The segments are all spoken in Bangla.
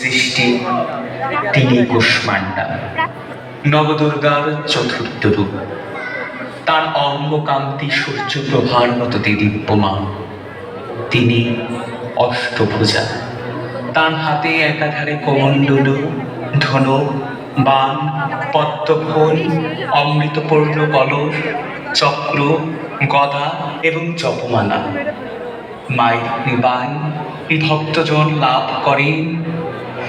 সৃষ্টি, তিনি কুষ্মান্ডা নবদুর্গার চতুর্থ রূপ। তার অঙ্গকান্তি সূর্য প্রভার মতো দিদীপ্যমান তিনি অষ্টভুজা। তার হাতে একাধারে কমণ্ডলু ধনুক বান, পদ্মফুল, অমৃতপূর্ণ কলস, চক্র, গদা এবং জপমালা। মায়ের বান ভক্তজন লাভ করেন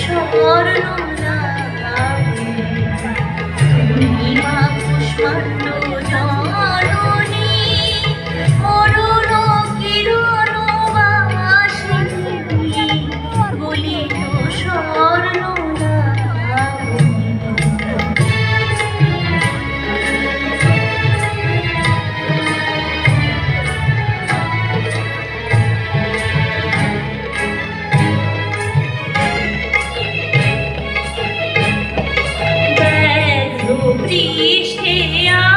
সুবর্ণ না তুমি মা পুষ্পাণ্ড Yeah.